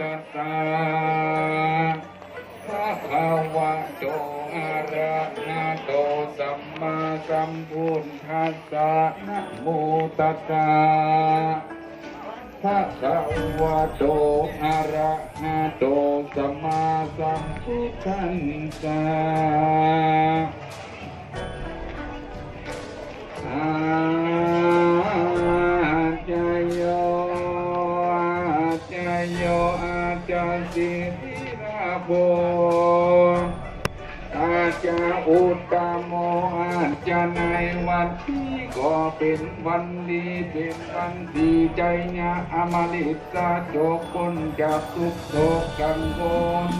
ตัสสะภะคะวะโตอะระหะโตสัมมาสัมพุทธัสสะนะโมตัสสะภะคะวะโตอะระหะโตสัมมาสัมพุทธัสสะ อาจารย์สิทธิราโภอาจารย์อุตตโมอาจารย์ในวันที่ก็เป็นวันดีเป็นวันดีใจญาอมฤตสาโจคนจากทุกโศกกังวล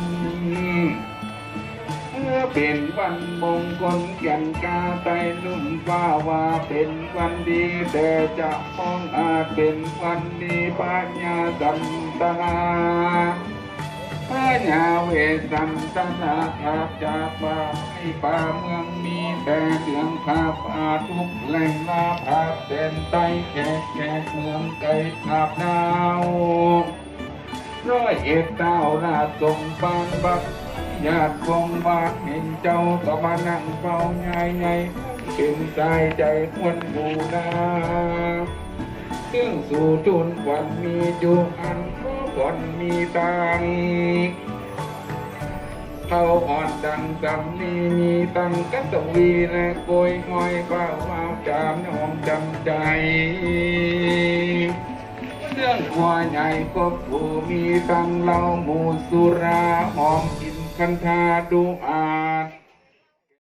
อเป็นวันมงคลแก่นกาไตลุ่มฟ้าว่าเป็นวันดีแต่จะมองอาจเป็นวันดีปัญญาสัมตาปัญญาเวสัมตนาขับจากป่าให้ป่าเมืองมีแต่เสียงขับอาทุกแหล่งนาภาพเส้นใต้แขกแขกเมืองไกลขับดาวร้อยเอ็ดดาวราชทรงปานบัก ญาติคงบาเห็นเจ้าก็มานั่งเฝ้าไงไงเป็นใจใจควรบูนาเครื่องสู่จุนควันมีจุอันขอควันมีตังเขาอ่อนดังกำนี้มีตังกัตวีและโกยงอยเป้าเมาจามน้องจำใจเรื่องหัวใหญ่ก็ผู้มีตังเล่าหมูสุราหอมกิ คันธาดูอา